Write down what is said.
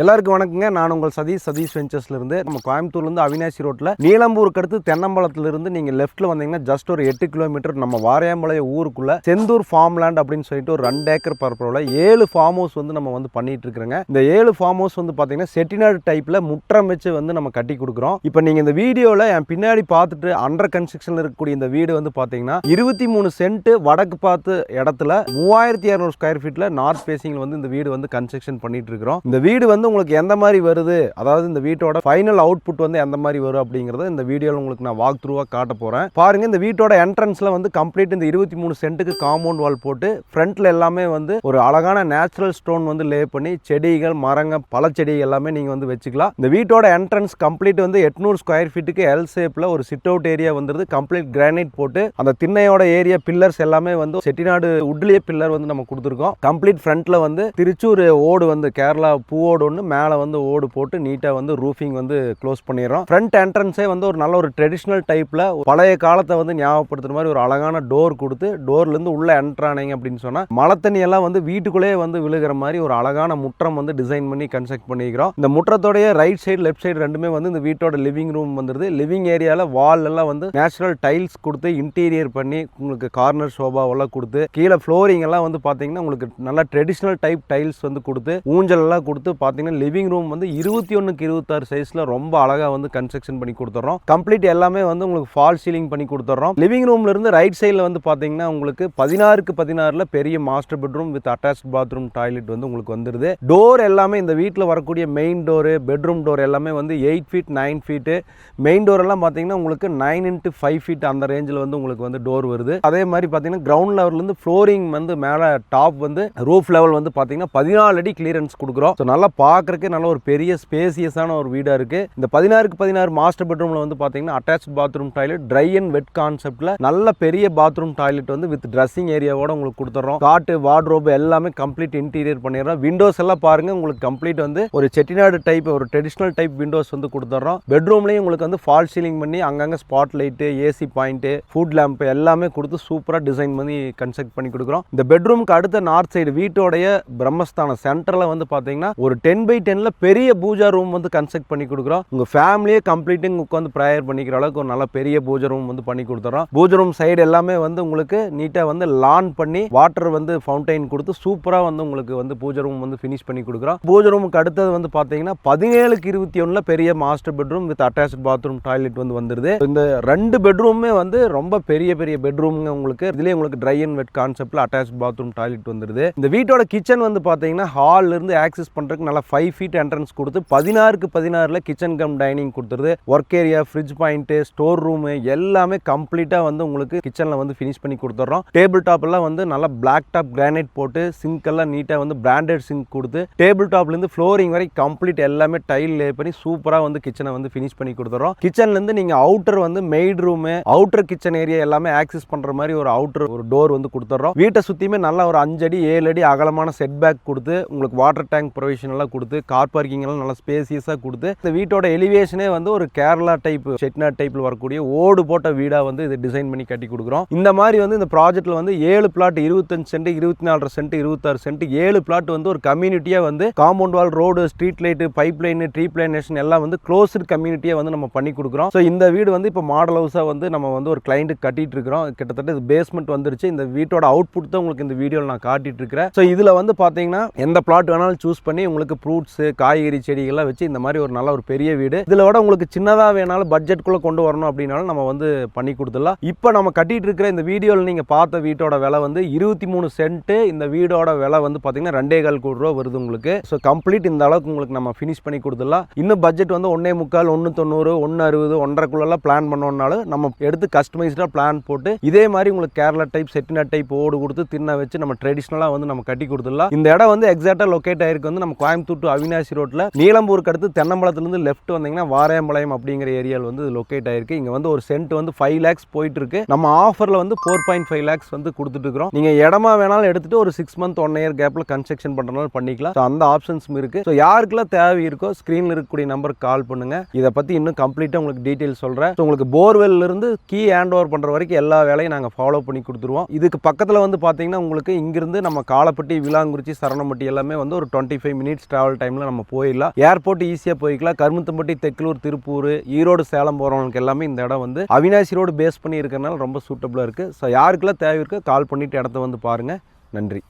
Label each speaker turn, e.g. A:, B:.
A: எல்லாருக்கும் வணக்கங்க. நான் உங்கள் சதீஷ். சதீஷ் வெஞ்சர்ஸ்லேருந்து நம்ம கோயம்புத்தூர்லேருந்து அவினாசி ரோட்டில் நீலம்பூருக்கு அடுத்து தென்னம்பலத்துலேருந்து நீங்கள் லெஃப்ட்டில் வந்தீங்கன்னா ஜஸ்ட் ஒரு எட்டு கிலோமீட்டர் நம்ம வாரியாம்பாளைய ஊருக்குள்ளே செந்தூர் ஃபார்ம் லேண்ட் அப்படின்னு சொல்லிட்டு ஒரு ரெண்டு ஏக்கர் பரப்பரவில் ஏழு ஃபார்ம் ஹவுஸ் வந்து நம்ம வந்து பண்ணிட்டு இருக்கிறோங்க இந்த ஏழு ஃபார்ம் ஹவுஸ் வந்து பார்த்தீங்கன்னா செட்டிநாடு டைப்பில் முற்றம் வச்சு வந்து நம்ம கட்டி கொடுக்குறோம். இப்போ நீங்கள் இந்த வீடியோவில் என் பின்னாடி பார்த்துட்டு அண்டர் கன்ஸ்ட்ரக்ஷனில் இருக்கக்கூடிய இந்த வீடு வந்து பார்த்தீங்கன்னா இருபத்தி மூணு சென்ட் வடக்கு பார்த்து இடத்துல மூவாயிரத்தி இரநூறு ஸ்கொயர் ஃபீட்டில் நார்த் ஃபேசிங்ல வந்து இந்த வீடு வந்து கன்ஸ்ட்ரக்ஷன் பண்ணிட்டு இருக்கிறோம் இந்த வீடு வந்து உங்களுக்கு எந்த மாதிரி வருது? அதாவது இந்த வீட்டோட ஃபைனல் அவுட்புட் வந்து எந்த மாதிரி வரும் அப்படிங்கிறத இந்த வீடியோவில் உங்களுக்கு நான் வாக் த்ரூவாக காட்ட போகிறேன் பாருங்க இந்த வீட்டோட என்ட்ரன்ஸில் வந்து கம்ப்ளீட் இந்த இருபத்தி மூணு சென்ட்டுக்கு காம்பவுண்ட் வால் போட்டு ஃப்ரண்ட்டில் எல்லாமே வந்து ஒரு அழகான நேச்சுரல் ஸ்டோன் வந்து லே பண்ணி செடிகள் மரங்க பழச்செடி எல்லாமே நீங்கள் வந்து வச்சுக்கலாம். இந்த வீட்டோட என்ட்ரன்ஸ் கம்ப்ளீட் வந்து எட்நூறு ஸ்கொயர் ஃபீட்டுக்கு எல் ஷேப்பில் ஒரு சிட் அவுட் ஏரியா வந்துருது. கம்ப்ளீட் கிரானைட் போட்டு அந்த திண்ணையோட ஏரியா பில்லர்ஸ் எல்லாமே வந்து செட்டிநாடு உட்லேயே பில்லர் வந்து நம்ம கொடுத்துருக்கோம். கம்ப்ளீட் ஃப்ரண்ட்டில் வந்து திருச்சூர் ஓடு வந்து கேரளா பூவோடு ஒன்று மேலே வந்து ஓடு போட்டு நீட்டாக வந்து ரூஃபிங் வந்து க்ளோஸ் பண்ணிடுறோம். ஃப்ரண்ட் என்ட்ரன்ஸே வந்து ஒரு நல்ல ஒரு ட்ரெடிஷ்னல் டைப்பில் பழைய காலத்தை வந்து ஞாபகப்படுத்துற மாதிரி ஒரு அழகான டோர் கொடுத்து டோர்லேருந்து உள்ளே என்ட்ரு ஆனீங்க அப்படின்னு சொன்னால் மழை தண்ணியெல்லாம் வந்து வீட்டுக்குள்ளேயே வந்து விழுகிற மாதிரி ஒரு அழகான முற்றம் வந்து டிசைன் பண்ணி கன்ஸ்ட்ரக்ட் பண்ணிக்கிறோம். இந்த முற்றத்தோடைய ரைட் சைடு லெஃப்ட் சைடு ரெண்டுமே வந்து இந்த வீட்டோட லிவிங் ரூம் வந்துருது. லிவிங் ஏரியாவில் வால் எல்லாம் வந்து நேச்சுரல் டைல்ஸ் கொடுத்து இன்டீரியர் பண்ணி உங்களுக்கு கார்னர் சோபாவெல்லாம் கொடுத்து கீழே ஃப்ளோரிங் எல்லாம் வந்து பார்த்தீங்கன்னா உங்களுக்கு நல்ல ட்ரெடிஷ்னல் டைப் டைல்ஸ் வந்து கொடுத்து ஊஞ்சல் எல்லாம் கொடுத்து பார்த்தீங்கன்னா லிவிங் ரூம் வந்து இருபத்தி ஒன்றுக்கு இருபத்தாறு சைஸில் ரொம்ப அழகாக வந்து கன்ஸ்ட்ரக்ஷன் பண்ணி கொடுத்துட்றோம் கம்ப்ளீட் எல்லாமே வந்து உங்களுக்கு ஃபால் சீலிங் பண்ணி கொடுத்துட்றோம் லிவிங் ரூம்ல இருந்து ரைட் சைடில் வந்து பார்த்தீங்கன்னா உங்களுக்கு பதினாறுக்கு பதினாறில் பெரிய master bedroom with attach bathroom toilet வந்து உங்களுக்கு வந்துடுது டோர் எல்லாமே இந்த வீட்டில் வரக்கூடிய மெயின் டோரு பெட்ரூம் டோர் எல்லாமே வந்து eight feet nine feet main door எல்லாம் பார்த்தீங்கன்னா உங்களுக்கு நைன் இன்ட்டு ஃபைவ் ஃபீட் அந்த ரேஞ்சில் வந்து உங்களுக்கு வந்து டோர் வருது. அதே மாதிரி பார்த்தீங்கன்னா கிரவுண்ட் லெவல்லேருந்து ஃப்ளோரிங் வந்து மேலே டாப் வந்து ரூஃப் லெவல் வந்து பார்த்தீங்கன்னா பதினாலு அடி கிளியரன்ஸ் கொடுக்குறோம். ஸோ நல்லா பார்க்கறதுக்கு நல்ல ஒரு பெரிய ஸ்பேசியஸான ஒரு வீடாக இருக்குது இந்த பதினாறுக்கு பதினாறு மாஸ்டர் பெட்ரூமில் வந்து பார்த்தீங்கன்னா attach bathroom toilet dry and wet கான்செப்ட்டில் நல்ல பெரிய பாத்ரூம் டாய்லெட் வந்து வித் ட்ரெஸ்ஸிங் ஏரியாவோட உங்களுக்கு கொடுத்துட்றோம் காட்டு வார்ட்ரோப் எல்லாமே கம்ப்ளீட் இன்டீரியர் பண்ணிடுறோம். விண்டோஸ் எல்லாம் பாருங்கள் உங்களுக்கு கம்ப்ளீட் வந்து ஒரு செட்டிநாடு டைப் ஒரு ட்ரெடிஷ்னல் டைப் விண்டோஸ் வந்து கொடுத்துட்றோம் பெட்ரூம்லேயும் உங்களுக்கு வந்து ஃபால் சீலிங் பண்ணி அங்கங்கே spot light AC point foot lamp எல்லாமே கொடுத்து சூப்பராக டிசைன் பண்ணி கன்ஸ்ட்ரக்ட் பண்ணி கொடுக்குறோம். இந்த பெட்ரூமுக்கு அடுத்த நார்த் சைடு வீட்டோடைய பிரம்மஸ்தானம் சென்டரில் வந்து பார்த்தீங்கன்னா ஒரு டென் பை டெனில் பெரிய பூஜா ரூம் வந்து கன்ஸ்ட்ரக்ட் பண்ணி கொடுக்குறோம். உங்கள் ஃபேமிலியே கம்ப்ளீட்டிங் உட்காந்து ப்ரேயர் பண்ணிக்கிற அளவுக்கு ஒரு நல்ல பெரிய பூஜை ரூம் வந்து பண்ணி கொடுத்துறோம். பூஜை ரூம் சைடு எல்லாமே வந்து உங்களுக்கு நீட்டாக வந்து லான் பண்ணி வாட்டர் வந்து ஃபவுண்டைன் கொடுத்து சூப்பராக வந்து உங்களுக்கு வந்து பூஜை ரூம் வந்து ஃபினிஷ் பண்ணி கொடுக்குறோம். பூஜை ரூமுக்கு அடுத்தது வந்து பார்த்தீங்கன்னா பதினேழுக்கு இருபத்தி ஒன்றில் பெரிய master bedroom with attach bathroom toilet வந்து வந்துருது. இந்த ரெண்டு பெட்ரூமே வந்து ரொம்ப பெரிய பெரிய பெட்ரூம்ங்க உங்களுக்கு இதுலேயே உங்களுக்கு ட்ரை அண்ட் வெட் கான்செப்டில் அட்டாச் பாத்ரூம் டாய்லெட் வந்துருது. இந்த வீட்டோட கிச்சன் வந்து பார்த்தீங்கன்னா ஹால்லேருந்து ஆக்சஸ் பண்ணுறதுக்கு நல்லா ஃபைவ் ஃபீட் என்ட்ரன்ஸ் கொடுத்து பதினாறுக்கு பதினாறில் கிச்சன் கம் டைனிங் கொடுத்துருது. Work area fridge point store room எல்லாமே கம்ப்ளீட்டாக வந்து உங்களுக்கு கிச்சனில் வந்து ஃபினிஷ் பண்ணி கொடுத்துட்றோம் டேபிள் டாப்லாம் வந்து நல்லா பிளாக் டாப் கிரானைட் போட்டு சிங்க் எல்லாம் நீட்டாக வந்து பிராண்டட் சிங்க் கொடுத்து டேபிள் டாப்லேருந்து ஃப்ளோரிங் வரை கம்ப்ளீட் எல்லாமே டைல் லே பண்ணி சூப்பராக வந்து கிச்சனை வந்து ஃபினிஷ் பண்ணி கொடுத்துறோம். கிச்சன்லேருந்து நீங்கள் அவுட்டர் வந்து maid room outer kitchen area எல்லாமே ஆக்சஸ் பண்ணுற மாதிரி ஒரு அவுட்டர் ஒரு டோர் வந்து கொடுத்துட்றோம் வீட்டை சுற்றியுமே நல்லா ஒரு அஞ்சடி ஏழு அடி அகலமான செட் பேக் கொடுத்து உங்களுக்கு வாட்டர் டேங்க் ப்ரொவிஷன் எல்லாம் கொடுத்து கார் பார்க்கிங் எல்லாம் நல்லா ஸ்பேசியஸாக கொடுத்து இந்த வீட்டோட எலிவேஷனே வந்து ஒரு கேரளா டைப் செட்நாட் டைப்பில் வரக்கூடிய ஓடு போட்ட வீடாக வந்து இது டிசைன் பண்ணி கட்டி கொடுக்குறோம். இந்த மாதிரி வந்து இந்த ப்ராஜெக்ட்டில் வந்து ஏழு பிளாட் இருபத்தஞ்சு சென்ட் இருபத்தி நாலரை சென்ட் இருபத்தாறு சென்ட் ஏழு பிளாட் வந்து ஒரு கம்யூனிட்டியாக வந்து compound wall road street light pipe line tree plantation எல்லாம் வந்து க்ளோஸ்டு கம்யூனிட்டியாக வந்து நம்ம பண்ணி கொடுக்குறோம். ஸோ இந்த வீடு வந்து இப்போ மாடல் ஹவுஸாக வந்து நம்ம வந்து ஒரு கிளைண்ட்டுக்கு கட்டிட்டு இருக்கிறோம். கிட்டத்தட்ட இது பேஸ்மெண்ட் வந்துருச்சு. இந்த வீட்டோட அவுட்புட் தான் உங்களுக்கு இந்த வீடியோவில் நான் காட்டிட்டு இருக்கிறேன். ஸோ இதில் வந்து பார்த்தீங்கன்னா எந்த பிளாட் வேணாலும் சூஸ் பண்ணி உங்களுக்கு ஃப்ரூட்ஸு காய்கறி செடிகள்லாம் வச்சு இந்த மாதிரி ஒரு நல்ல ஒரு பெரிய வீடு. இதில் விட உங்களுக்கு சின்னதாக வேணாலும் பட்ஜெட்குள்ளே கொண்டு வரணும் அப்படின்னாலும் நம்ம வந்து பண்ணி கொடுத்துடலாம். இப்போ நம்ம கட்டிகிட்டு இருக்கிற இந்த வீடியோவில் நீங்கள் பார்த்த வீட்டோட விலை வந்து இருபத்தி மூணு சென்ட்டு இந்த வீடோட விலை வந்து பார்த்தீங்கன்னா ரெண்டே கால் கோடி ரூபா வருது உங்களுக்கு. ஸோ கம்ப்ளீட் இந்த அளவுக்கு உங்களுக்கு நம்ம ஃபினிஷ் பண்ணி கொடுத்துடலாம். இன்னும் பட்ஜெட் வந்து ஒன்றே முக்கால் ஒன்று தொண்ணூறு ஒன்று அறுபது ஒன்றரைக்குள்ளெல்லாம் பிளான் பண்ணோம்னாலும் நம்ம எடுத்து கஸ்டமைஸ்டாக பிளான் போட்டு இதே மாதிரி உங்களுக்கு கேரளா டைப் செட்டிநாட் டைப் ஓடு கொடுத்து தின்ன வச்சு நம்ம ட்ரெடிஷ்னலாக வந்து நம்ம கட்டி கொடுத்துடலாம். இந்த இடம் வந்து எக்ஸாக்டாக லொக்கேட் ஆயிருக்கு. வந்து நம்ம கோயம்புத்தூர் டு அவினாசி ரோட்டில் நீலம்பூருக்கு அடுத்து தென்னம்பலத்துலேருந்து லெஃப்ட் வந்தீங்கன்னா வாரையம்பாளையம் அப்படிங்கிற ஏரியாவில் வந்து லொக்கேட் ஆயிருக்கு. இங்கே வந்து ஒரு சென்ட் வந்து ஃபைவ் லேக்ஸ் போயிட்டு இருக்கு நம்ம ஆஃபரில் வந்து ஃபோர் பாயிண்ட் ஃபைவ் லேக்ஸ் வந்து கொடுத்துட்டு இருக்கிறோம் நீங்கள் இடமா வேணாலும் எடுத்துட்டு ஒரு சிக்ஸ் மந்த் ஒன் இயர் கேப்பில் கன்ஸ்ட்ரக்ஷன் பண்ணுறனால பண்ணிக்கலாம். ஸோ அந்த ஆப்ஷன்ஸும் இருக்குது ஸோ யாருக்கெல்லாம் தேவை இருக்கோ ஸ்க்ரீனில் இருக்கக்கூடிய நம்பருக்கு கால் பண்ணுங்க. இதை பற்றி இன்னும் கம்ப்ளீட்டாக உங்களுக்கு டீட்டெயில் சொல்கிறேன் ஸோ உங்களுக்கு போர்வெல்லிருந்து கீ ஹேண்ட் ஓவர் பண்ணுற வரைக்கும் எல்லா வேலையும் நாங்கள் ஃபாலோ பண்ணி கொடுத்துருவோம். இதுக்கு பக்கத்தில் வந்து பார்த்தீங்கன்னா உங்களுக்கு இங்கிருந்து நம்ம காலப்பட்டி விலாங்குறிச்சி சரணம்பட்டி எல்லாமே வந்து ஒரு twenty five minutes travel travel டைமில் நம்ம போயிடலாம். ஏர்போர்ட் ஈஸியாக போய்க்கலாம். கருமத்தம்பட்டி தெக்கலூர் திருப்பூர் ஈரோடு சேலம் போகிறவங்களுக்கு எல்லாமே இந்த இடம் வந்து அவினாசி ரோடு பேஸ் பண்ணி இருக்கிறனால ரொம்ப சூட்டபுளாக இருக்குது ஸோ யாருக்கெல்லாம் தேவை இருக்கோ கால் பண்ணிவிட்டு இடத்த வந்து பாருங்கள் நன்றி.